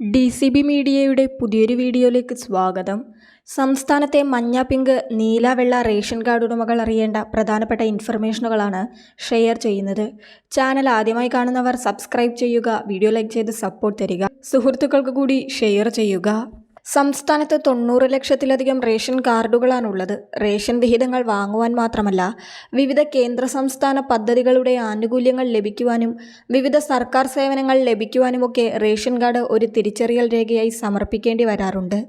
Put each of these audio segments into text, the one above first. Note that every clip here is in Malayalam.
ഡി സി ബി മീഡിയയുടെ പുതിയൊരു വീഡിയോയിലേക്ക് സ്വാഗതം. സംസ്ഥാനത്തെ മഞ്ഞ പിങ്ക് നീല വെള്ള റേഷൻ കാർഡ് ഉടമകൾ അറിയേണ്ട പ്രധാനപ്പെട്ട ഇൻഫർമേഷനുകളാണ് ഷെയർ ചെയ്യുന്നത്. ചാനൽ ആദ്യമായി കാണുന്നവർ സബ്സ്ക്രൈബ് ചെയ്യുക വീഡിയോ ലൈക്ക് ചെയ്ത് സപ്പോർട്ട് തരിക. സുഹൃത്തുക്കൾക്ക് കൂടി ഷെയർ ചെയ്യുക. സംസ്ഥാനത്ത് തൊണ്ണൂറ് ലക്ഷത്തിലധികം റേഷൻ കാർഡുകളാണുള്ളത്. റേഷൻ വിഹിതങ്ങൾ വാങ്ങുവാൻ മാത്രമല്ല വിവിധ കേന്ദ്ര സംസ്ഥാന പദ്ധതികളുടെ ആനുകൂല്യങ്ങൾ ലഭിക്കുവാനും വിവിധ സർക്കാർ സേവനങ്ങൾ ലഭിക്കുവാനുമൊക്കെ റേഷൻ കാർഡ് ഒരു തിരിച്ചറിയൽ രേഖയായി സമർപ്പിക്കേണ്ടി വരാറുണ്ട്.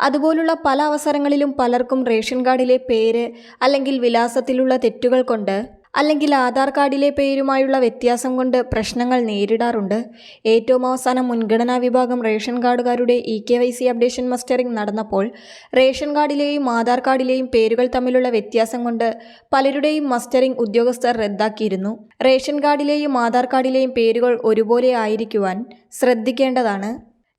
അതുപോലുള്ള പല അവസരങ്ങളിലും പലർക്കും റേഷൻ കാർഡിലെ പേര് അല്ലെങ്കിൽ വിലാസത്തിലുള്ള തെറ്റുകൾ കൊണ്ട് അല്ലെങ്കിൽ ആധാർ കാർഡിലെ പേരുമായുള്ള വ്യത്യാസം കൊണ്ട് പ്രശ്നങ്ങൾ നേരിടാറുണ്ട്. ഏറ്റവും അവസാനം മുൻഗണനാ വിഭാഗം ration കാർഡുകാരുടെ E K Y C updation mustering നടന്നപ്പോൾ റേഷൻ കാർഡിലെയും ആധാർ കാർഡിലെയും പേരുകൾ തമ്മിലുള്ള വ്യത്യാസം കൊണ്ട് പലരുടെയും മസ്റ്ററിംഗ് ഉദ്യോഗസ്ഥർ റദ്ദാക്കിയിരുന്നു. റേഷൻ കാർഡിലെയും ആധാർ കാർഡിലെയും പേരുകൾ ഒരുപോലെ ആയിരിക്കുവാൻ ശ്രദ്ധിക്കേണ്ടതാണ്.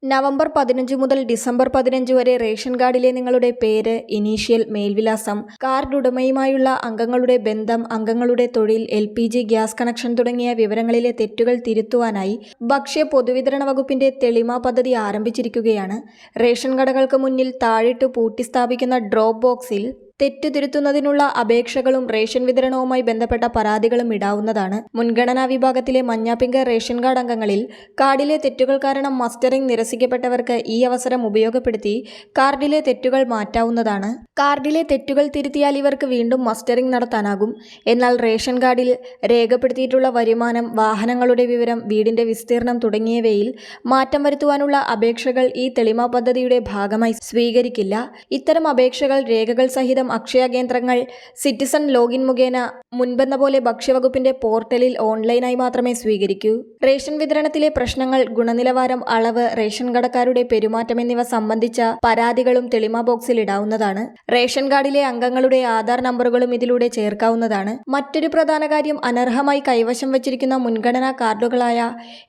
നവംബർ പതിനഞ്ച് മുതൽ ഡിസംബർ പതിനഞ്ച് വരെ റേഷൻ കാർഡിലെ നിങ്ങളുടെ പേര് ഇനീഷ്യൽ മേൽവിലാസം കാർഡ് ഉടമയുമായുള്ള അംഗങ്ങളുടെ ബന്ധം അംഗങ്ങളുടെ തൊഴിൽ എൽ ഗ്യാസ് കണക്ഷൻ തുടങ്ങിയ വിവരങ്ങളിലെ തെറ്റുകൾ തിരുത്തുവാനായി ഭക്ഷ്യ പൊതുവിതരണ വകുപ്പിന്റെ തെളിമ പദ്ധതി ആരംഭിച്ചിരിക്കുകയാണ്. റേഷൻ കടകൾക്ക് മുന്നിൽ താഴിട്ട് പൂട്ടി സ്ഥാപിക്കുന്ന ഡ്രോപ്പ് ബോക്സിൽ തെറ്റു തിരുത്തുന്നതിനുള്ള അപേക്ഷകളും റേഷൻ വിതരണവുമായി ബന്ധപ്പെട്ട പരാതികളും ഇടാവുന്നതാണ്. മുൻഗണനാ വിഭാഗത്തിലെ മഞ്ഞാപ്പിങ്ക റേഷൻ കാർഡ് അംഗങ്ങളിൽ കാർഡിലെ തെറ്റുകൾ കാരണം മസ്റ്ററിംഗ് നിരസിക്കപ്പെട്ടവർക്ക് ഈ അവസരം ഉപയോഗപ്പെടുത്തി കാർഡിലെ തെറ്റുകൾ മാറ്റാവുന്നതാണ്. കാർഡിലെ തെറ്റുകൾ തിരുത്തിയാൽ ഇവർക്ക് വീണ്ടും മസ്റ്ററിംഗ് നടത്താനാകും. എന്നാൽ റേഷൻ കാർഡിൽ രേഖപ്പെടുത്തിയിട്ടുള്ള വരുമാനം വാഹനങ്ങളുടെ വിവരം വീടിന്റെ വിസ്തീർണം തുടങ്ങിയവയിൽ മാറ്റം വരുത്തുവാനുള്ള അപേക്ഷകൾ ഈ തെളിമ പദ്ധതിയുടെ ഭാഗമായി സ്വീകരിക്കില്ല. ഇത്തരം അപേക്ഷകൾ രേഖകൾ സഹിതം അക്ഷയ കേന്ദ്രങ്ങൾ സിറ്റിസൺ ലോഗിൻ മുഖേന മുൻപെന്ന പോലെ ഭക്ഷ്യവകുപ്പിന്റെ പോർട്ടലിൽ ഓൺലൈനായി മാത്രമേ സ്വീകരിക്കൂ. റേഷൻ വിതരണത്തിലെ പ്രശ്നങ്ങൾ ഗുണനിലവാരം അളവ് റേഷൻ കടക്കാരുടെ പെരുമാറ്റം എന്നിവ സംബന്ധിച്ച പരാതികളും തെളിമ ബോക്സിൽ ഇടാവുന്നതാണ്. റേഷൻ കാർഡിലെ അംഗങ്ങളുടെ ആധാർ നമ്പറുകളും ഇതിലൂടെ ചേർക്കാവുന്നതാണ്. മറ്റൊരു പ്രധാന കാര്യം അനർഹമായി കൈവശം വച്ചിരിക്കുന്ന മുൻഗണനാ കാർഡുകളായ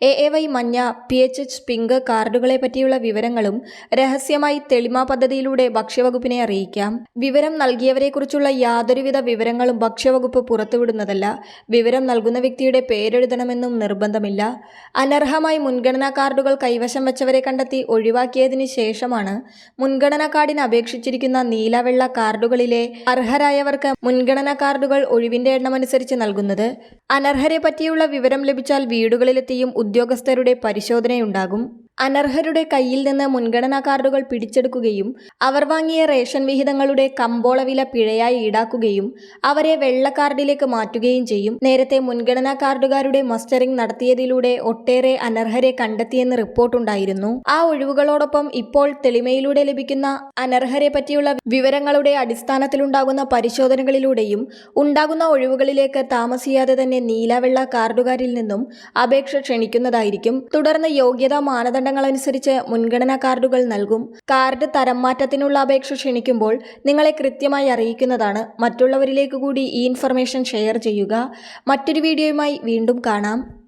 എ എ വൈ മഞ്ഞ പി എച്ച് എച്ച് പിങ്ക് കാർഡുകളെ പറ്റിയുള്ള വിവരങ്ങളും രഹസ്യമായി തെളിമ പദ്ധതിയിലൂടെ ഭക്ഷ്യവകുപ്പിനെ അറിയിക്കാം. വിവരം നൽകിയവരെക്കുറിച്ചുള്ള യാതൊരുവിധ വിവരങ്ങളും ഭക്ഷ്യവകുപ്പ് പുറത്തുവിടുന്നതല്ല. വിവരം നൽകുന്ന വ്യക്തിയുടെ പേരെഴുതണമെന്നും നിർബന്ധമില്ല. അനർഹമായി മുൻഗണനാ കാർഡുകൾ കൈവശം വെച്ചവരെ കണ്ടെത്തി ഒഴിവാക്കിയതിനു ശേഷമാണ് മുൻഗണനാ കാർഡിന് അപേക്ഷിച്ചിരിക്കുന്ന നീലവെള്ള കാർഡുകളിലെ അർഹരായവർക്ക് മുൻഗണനാ കാർഡുകൾ ഒഴിവിന്റെ എണ്ണമനുസരിച്ച് നൽകുന്നത്. അനർഹരെ പറ്റിയുള്ള വിവരം ലഭിച്ചാൽ വീടുകളിലെത്തിയും ഉദ്യോഗസ്ഥരുടെ പരിശോധനയുണ്ടാകും. അനർഹരുടെ കയ്യിൽ നിന്ന് മുൻഗണനാ കാർഡുകൾ പിടിച്ചെടുക്കുകയും അവർ വാങ്ങിയ റേഷൻ വിഹിതങ്ങളുടെ കമ്പോള വില പിഴയായി ഈടാക്കുകയും അവരെ വെള്ള കാർഡിലേക്ക് മാറ്റുകയും ചെയ്യും. നേരത്തെ മുൻഗണനാ കാർഡുകാരുടെ മസ്റ്ററിംഗ് നടത്തിയതിലൂടെ ഒട്ടേറെ അനർഹരെ കണ്ടെത്തിയെന്ന് റിപ്പോർട്ടുണ്ടായിരുന്നു ആ ഒഴിവുകളോടൊപ്പം ഇപ്പോൾ തെളിമയിലൂടെ ലഭിക്കുന്ന അനർഹരെ പറ്റിയുള്ള വിവരങ്ങളുടെ അടിസ്ഥാനത്തിലുണ്ടാകുന്ന പരിശോധനകളിലൂടെയും ഉണ്ടാകുന്ന ഒഴിവുകളിലേക്ക് താമസിയാതെ തന്നെ നീലവെള്ള കാർഡുകാരിൽ നിന്നും അപേക്ഷ ക്ഷണിക്കുന്നതായിരിക്കും. തുടർന്ന് യോഗ്യതാ മാനദണ്ഡ മാനദണ്ഡങ്ങളനുസരിച്ച് മുൻഗണനാ കാർഡുകൾ നൽകും. കാർഡ് തരം മാറ്റത്തിനുള്ള അപേക്ഷ ക്ഷണിക്കുമ്പോൾ നിങ്ങളെ കൃത്യമായി അറിയിക്കുന്നതാണ്. മറ്റുള്ളവരിലേക്ക് കൂടി ഈ ഇൻഫർമേഷൻ ഷെയർ ചെയ്യുക. മറ്റൊരു വീഡിയോയുമായി വീണ്ടും കാണാം.